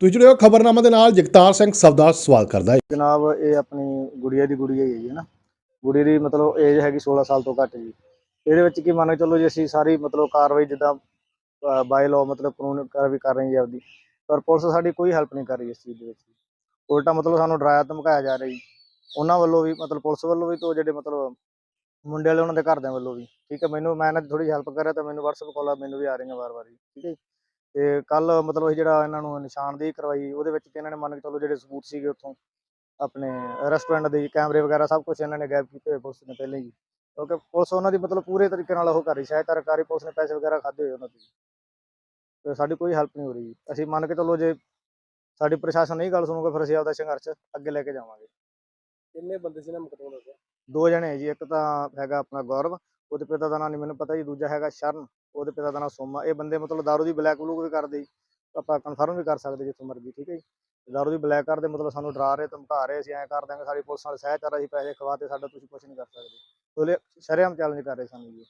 ਤੁਸੀਂ ਜੁੜੇ ਹੋ ਖਬਰਨਾਮਾ ਦੇ ਨਾਲ, ਜਗਤਾਰ ਸਿੰਘ ਸਵਦਾ ਸਵਾਲ ਕਰਦਾ ਹੈ। ਜਨਾਬ, ਇਹ ਆਪਣੀ ਗੁੜੀਆ ਦੀ ਗੁੜੀਆ ਹੀ ਹੈ ਜੀ ਨਾ ਗੁੜੀ ਦੀ ਮਤਲਬ ਏਜ ਹੈਗੀ 16 ਸਾਲ ਤੋਂ ਘੱਟ ਜੀ। ਇਹਦੇ ਵਿੱਚ ਕੀ ਮੰਨ ਕੇ ਚੱਲੋ ਜੀ, ਅਸੀਂ ਸਾਰੀ ਮਤਲਬ ਕਾਰਵਾਈ ਜਿੱਦਾਂ ਬਾਈ ਲਾਅ ਮਤਲਬ ਕਾਨੂੰਨ ਕਾਰਵਾਈ ਕਰ ਰਹੇ ਜੀ ਆਪਦੀ। ਪਰ ਪੁਲਿਸ ਸਾਡੀ ਕੋਈ ਹੈਲਪ ਨਹੀਂ ਕਰ ਰਹੀ ਇਸ ਚੀਜ਼ ਦੇ ਵਿੱਚ। ਉਲਟਾ ਮਤਲਬ ਸਾਨੂੰ ਡਰਾਇਆ ਧਮਕਾਇਆ ਜਾ ਰਿਹਾ ਜੀ। ਉਹਨਾਂ ਵੱਲੋਂ ਵੀ ਮਤਲਬ ਪੁਲਿਸ ਵੱਲੋਂ ਵੀ ਤੋਂ ਜਿਹੜੇ ਮਤਲਬ ਮੁੰਡੇ ਵਾਲੇ ਉਹਨਾਂ ਦੇ ਘਰਦਿਆਂ ਵੱਲੋਂ ਵੀ। ਠੀਕ ਹੈ, ਮੈਨੂੰ ਮੈਂ ਇਹਨਾਂ ਦੀ ਥੋੜੀ ਹੈਲਪ ਕਰ ਰਿਹਾ ਤਾਂ ਮੈਨੂੰ WhatsApp ਕਾਲਾਂ ਮੈਨੂੰ ਵੀ ਆ ਰਹੀਆਂ ਵਾਰ-ਵਾਰ ਠੀਕ ਹੈ ਜੀ। ਤੇ ਕੱਲ ਮਤਲਬ ਅਸੀਂ ਜਿਹੜਾ ਇਹਨਾਂ ਨੂੰ ਨਿਸ਼ਾਨਦੇਹੀ ਕਰਵਾਈ ਉਹਦੇ ਵਿੱਚ ਤੇ ਇਹਨਾਂ ਨੇ ਮੰਨ ਕੇ ਚੱਲੋ ਜਿਹੜੇ ਸਬੂਤ ਸੀਗੇ ਉੱਥੋਂ ਆਪਣੇ ਰੈਸਟੋਰੈਂਟ ਦੇ ਕੈਮਰੇ ਵਗੈਰਾ ਸਭ ਕੁਝ ਇਹਨਾਂ ਨੇ ਗਾਇਬ ਕੀਤੇ ਹੋਏ ਪੁਲਿਸ ਨੇ ਪਹਿਲਾਂ ਹੀ। ਕਿਉਂਕਿ ਪੁਲਿਸ ਉਹਨਾਂ ਦੀ ਮਤਲਬ ਪੂਰੇ ਤਰੀਕੇ ਨਾਲ ਉਹ ਕਰ ਰਹੀ ਸ਼ਾਇਦ ਸਰਕਾਰੀ ਪੁਲਿਸ ਨੇ ਪੈਸੇ ਵਗੈਰਾ ਖਾਦੇ ਹੋਏ ਉਹਨਾਂ ਤੋਂ ਤੇ ਸਾਡੀ ਕੋਈ ਹੈਲਪ ਨਹੀਂ ਹੋ ਰਹੀ। ਅਸੀਂ ਮੰਨ ਕੇ ਚੱਲੋ ਜੇ ਸਾਡੀ ਪ੍ਰਸ਼ਾਸਨ ਨਹੀਂ ਗੱਲ ਸੁਣੂਗਾ ਫਿਰ ਅਸੀਂ ਆਪਦਾ ਸੰਘਰਸ਼ ਅੱਗੇ ਲੈ ਕੇ ਜਾਵਾਂਗੇ। ਕਿੰਨੇ ਬੰਦੇ ਸੀ ਨਾ ਮੁਕਦਮਾ ਦਾ ਦੋ ਜਣੇ ਹੈ ਜੀ ਇੱਕ ਤਾਂ ਹੈਗਾ ਆਪਣਾ ਗੌਰਵ ਉਹਦੇ ਪਿਤਾ ਦਾ ਨਾਂ ਨਹੀਂ ਮੈਨੂੰ ਪਤਾ ਜੀ ਦੂਜਾ ਹੈਗਾ ਸ਼ਰਨ। ਉਹਦੇ ਪਿਤਾ ਦਾ ਨਾਂ ਸੋਮਾ ਇਹ ਬੰਦੇ ਮਤਲਬ ਦਾਰੂ ਦੀ ਬਲੈਕ ਬਲੂਕ ਵੀ ਕਰਦੇ ਜੀ। ਆਪਾਂ ਕਨਫਰਮ ਵੀ ਕਰ ਸਕਦੇ ਜਿੱਥੋਂ ਮਰਜ਼ੀ ਠੀਕ ਹੈ ਜੀ? ਦਾਰੂ ਦੀ ਬਲੈਕ ਕਰਦੇ ਮਤਲਬ ਸਾਨੂੰ ਡਰਾ ਰਹੇ ਧਮਕਾ ਰਹੇ ਅਸੀਂ ਐਂ ਕਰ ਦਾਂਗੇ ਸਾਡੀ ਪੁਲਿਸ ਨਾਲ ਸਹਿਚਾਰ ਅਸੀਂ ਪੈਸੇ ਖਵਾਤੇ ਸਾਡਾ ਤੁਸੀਂ ਕੁਝ ਨਹੀਂ ਕਰ ਸਕਦੇ। ਉਹਲੇ ਸ਼ਰੇਆਮ ਚੈਲੰਜ ਕਰ ਰਹੇ ਸਾਨੂੰ ਜੀ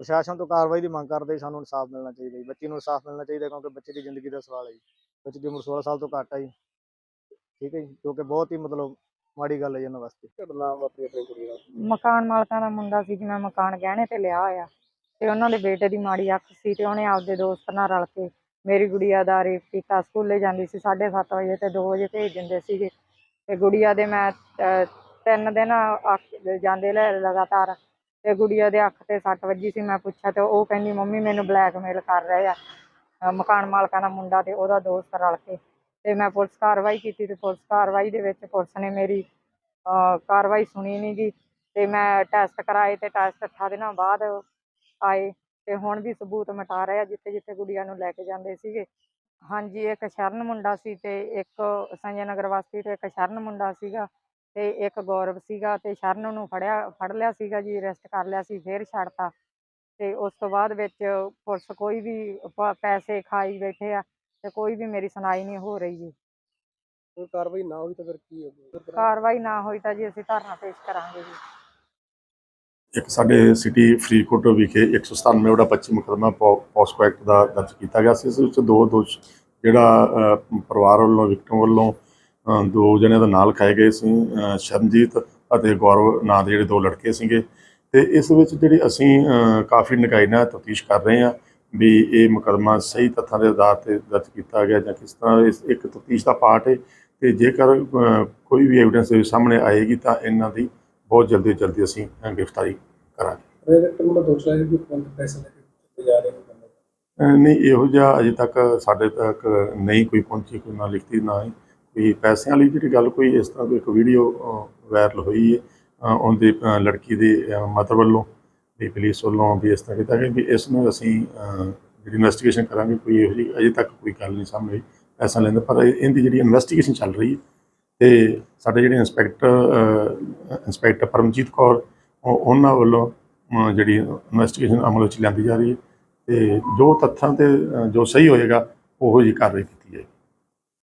ਪ੍ਰਸ਼ਾਸਨ ਤੋਂ ਕਾਰਵਾਈ ਦੀ ਮੰਗ ਕਰਦੇ ਜੀ, ਸਾਨੂੰ ਇਨਸਾਫ ਮਿਲਣਾ ਚਾਹੀਦਾ ਜੀ। ਬੱਚੀ ਨੂੰ ਇਨਸਾਫ ਮਿਲਣਾ ਚਾਹੀਦਾ ਕਿਉਂਕਿ ਬੱਚੇ ਦੀ ਜ਼ਿੰਦਗੀ ਦਾ ਸਵਾਲ ਹੈ ਜੀ। ਬੱਚੇ ਦੀ ਉਮਰ 16 ਸਾਲ ਤੋਂ ਘੱਟ ਹੈ ਜੀ। ਠੀਕ ਹੈ ਜੀ? ਜੋ ਕਿ ਬਹੁਤ ਹੀ ਮਤਲਬ ਮਾੜੀ ਗੱਲ ਹੈ ਜੀ ਉਹਨਾਂ ਵਾਸਤੇ। ਘਟਨਾ ਵਾਪਰੀ ਆਪਣੀ ਕੁੜੀ ਨਾਲ। ਮਕਾਨ ਮਾਲਕਾਂ ਦਾ ਮੁੰਡਾ ਸੀ ਜਿਵੇਂ ਮਕਾਨ ਗਹਿਣੇ ਤੇ ਲਿਆ ਹੋਇਆ। ਤੇ ਉਹਨਾਂ ਦੇ ਬੇਟੇ ਦੀ ਮਾੜੀ ਅੱਖ ਸੀ ਤੇ ਉਹਨੇ ਆਪਦੇ ਦੋਸਤ ਨਾਲ ਰਲ ਕੇ ਮੇਰੀ ਗੁੜੀਆ ਦਾ ਰੇਪ ਕੀਤਾ ਸਕੂਲੇ ਜਾਂਦੀ ਸੀ 7:30 ਵਜੇ ਤੇ 2 ਵਜੇ ਭੇਜ ਦਿੰਦੇ ਸੀਗੇ। ਤੇ ਗੁੜੀਆ ਦੇ ਮੈਂ ਤਿੰਨ ਦਿਨ ਅੱਖ ਜਾਂਦੇ ਲੈ ਲਗਾਤਾਰ ਤੇ ਗੁੜੀਆ ਦੇ ਅੱਖ ਤੇ ਸੱਟ ਵੱਜੀ ਸੀ, ਮੈਂ ਪੁੱਛਿਆ ਤੇ ਉਹ ਕਹਿੰਦੀ, ਮੰਮੀ, ਮੈਨੂੰ ਬਲੈਕਮੇਲ ਕਰ ਰਹੇ ਆ। ਮਕਾਨ ਮਾਲਕਾਂ ਦਾ ਮੁੰਡਾ ਤੇ ਉਹਦਾ ਦੋਸਤ ਰਲ ਕੇ। ਤੇ ਮੈਂ ਪੁਲਿਸ ਕਾਰਵਾਈ ਕੀਤੀ ਤੇ ਪੁਲਿਸ ਕਾਰਵਾਈ ਦੇ ਵਿੱਚ ਪੁਲਿਸ ਨੇ ਮੇਰੀ ਕਾਰਵਾਈ ਸੁਣੀ ਨਹੀਂ ਗੀ ਤੇ ਮੈਂ ਟੈਸਟ ਕਰਾਏ ਤੇ ਟੈਸਟ 8 ਦਿਨਾਂ ਬਾਅਦ ਆਏ ਤੇ ਹੁਣ ਵੀ ਸਬੂਤ ਮਿਟਾ ਰਹੇ ਆ ਜਿੱਥੇ ਜਿੱਥੇ ਗੁੜੀਆਂ ਨੂੰ ਲੈ ਕੇ ਜਾਂਦੇ ਸੀਗੇ। ਹਾਂਜੀ ਇੱਕ ਸ਼ਰਨ ਮੁੰਡਾ ਸੀ ਤੇ ਇੱਕ ਸੰਜੇ ਨਗਰ ਵਾਸੀ ਤੇ ਇੱਕ ਸ਼ਰਨ ਮੁੰਡਾ ਸੀਗਾ ਤੇ ਇੱਕ ਗੌਰਵ ਸੀਗਾ ਤੇ ਸ਼ਰਨ ਨੂੰ ਫੜਿਆ ਫੜ ਲਿਆ ਸੀਗਾ ਜੀ ਅਰੈਸਟ ਕਰ ਲਿਆ ਸੀ ਫੇਰ ਛੱਡਤਾ। ਤੇ ਉਸ ਤੋਂ ਬਾਅਦ ਵਿੱਚ ਪੁਲਿਸ ਕੋਈ ਵੀ ਪੈਸੇ ਖਾਈ ਬੈਠੇ ਆ ਤੇ ਕੋਈ ਵੀ ਮੇਰੀ ਸੁਣਾਈ ਨਹੀਂ ਹੋ ਰਹੀ ਜੀ। ਕੋਈ ਕਾਰਵਾਈ ਨਾ ਹੋਈ ਤਾਂ ਫਿਰ ਕੀ ਹੋਊਗਾ ਕਾਰਵਾਈ ਨਾ ਹੋਈ ਤਾਂ ਜੀ ਅਸੀਂ ਧਰਨਾ ਪੇਸ਼ ਕਰਾਂਗੇ ਜੀ। ਇੱਕ ਸਾਡੇ ਸਿਟੀ ਫਰੀਦਕੋਟ ਵਿਖੇ 197 ਉਹਦਾ 25 ਮੁਕੱਦਮਾ ਪੋ- ਪੋਸਕੋ ਐਕਟ ਦਾ ਦਰਜ ਕੀਤਾ ਗਿਆ ਸੀ। ਇਸ ਵਿੱਚ ਦੋ ਦੋਸ਼, ਜਿਹੜਾ ਪਰਿਵਾਰ ਵੱਲੋਂ, ਵਿਕਟਮ ਵੱਲੋਂ ਦੋ ਜਣਿਆਂ ਦਾ ਨਾਂ ਲਿਖਾਏ ਗਏ ਸੀ ਸ਼ਰਨਜੀਤ ਅਤੇ ਗੌਰਵ ਨਾਂ ਦੇ ਜਿਹੜੇ ਦੋ ਲੜਕੇ ਸੀਗੇ। ਤੇ ਇਸ ਵਿੱਚ ਜਿਹੜੀ ਅਸੀਂ ਕਾਫੀ ਨਿਕਾਈ ਨਾਲ ਤਫਤੀਸ਼ ਕਰ ਰਹੇ ਹਾਂ ਵੀ ਇਹ ਮੁਕੱਦਮਾ ਸਹੀ ਤੱਥਾਂ ਦੇ ਆਧਾਰ ਤੇ ਦਰਜ ਕੀਤਾ ਗਿਆ ਜਾਂ ਕਿਸ ਤਰ੍ਹਾਂ ਇਸ, ਇੱਕ ਤਫਤੀਸ਼ ਦਾ ਪਾਰਟ ਹੈ। ਤੇ ਜੇਕਰ ਕੋਈ ਵੀ ਐਵੀਡੈਂਸ ਸਾਹਮਣੇ ਆਏਗੀ ਤਾਂ ਇਹਨਾਂ ਦੀ ਬਹੁਤ ਜਲਦੀ ਜਲਦੀ ਅਸੀਂ ਗ੍ਰਿਫਤਾਰੀ ਕਰਾਂਗੇ। ਰੇਟ ਨੂੰ ਦੋਸ਼ ਲਾਇਆ ਕਿ ਬੰਦ ਪੈਸੇ ਲੈ ਕੇ ਕਿੱਥੇ ਜਾ ਰਹੇ ਨੇ ਬੰਦੇ? ਅਹ ਨਹੀਂ ਇਹੋ ਜਿਹਾ ਅਜੇ ਤੱਕ ਸਾਡੇ ਤੱਕ ਨਹੀਂ ਕੋਈ ਪਹੁੰਚੀ ਕੋਈ ਨਾ ਲਿਖਤੀ ਨਾ ਹੀ ਕੋਈ ਪੈਸਿਆਂ ਲਈ ਜਿਹੜੀ ਗੱਲ ਕੋਈ ਇਸ ਤਰ੍ਹਾਂ ਦੀ ਇੱਕ ਵੀਡੀਓ ਵਾਇਰਲ ਹੋਈ ਹੈ ਉਹਦੀ ਲੜਕੀ ਦੇ ਮਦਰ ਵੱਲੋਂ ਵੀ ਪੁਲਿਸ ਵੱਲੋਂ ਵੀ ਇਸ ਤਰ੍ਹਾਂ ਕੀਤਾ ਕਿ ਵੀ ਇਸ ਨੂੰ ਅਸੀਂ ਜਿਹੜੀ ਇਨਵੈਸਟੀਗੇਸ਼ਨ ਕਰਾਂਗੇ ਕੋਈ ਇਹੋ ਜਿਹੀ ਅਜੇ ਤੱਕ ਕੋਈ ਗੱਲ ਨਹੀਂ ਸਾਹਮਣੇ ਆਈ ਪੈਸਾ ਲੈਂਦਾ ਪਰ ਇਹ- ਇਹਦੀ ਜਿਹੜੀ ਇਨਵੈਸਟੀਗੇਸ਼ਨ ਚੱਲ ਰਹੀ ਹੈ ਤੇ ਸਾਡੇ ਜਿਹੜੇ ਇੰਸਪੈਕਟਰ ਇੰਸਪੈਕਟਰ ਪਰਮਜੀਤ ਕੌਰ, ਉਹ- ਉਹਨਾਂ ਵੱਲੋਂ ਜਿਹੜੀ ਇਨਵੈਸਟੀਗੇਸ਼ਨ ਅਮਲ ਵਿੱਚ ਲਿਆਂਦੀ ਜਾ ਰਹੀ ਹੈ ਤੇ ਜੋ ਤੱਥਾਂ ਤੇ ਜੋ ਸਹੀ ਹੋਏਗਾ, ਉਹੋ ਜੀ ਕਰ ਰਹੀ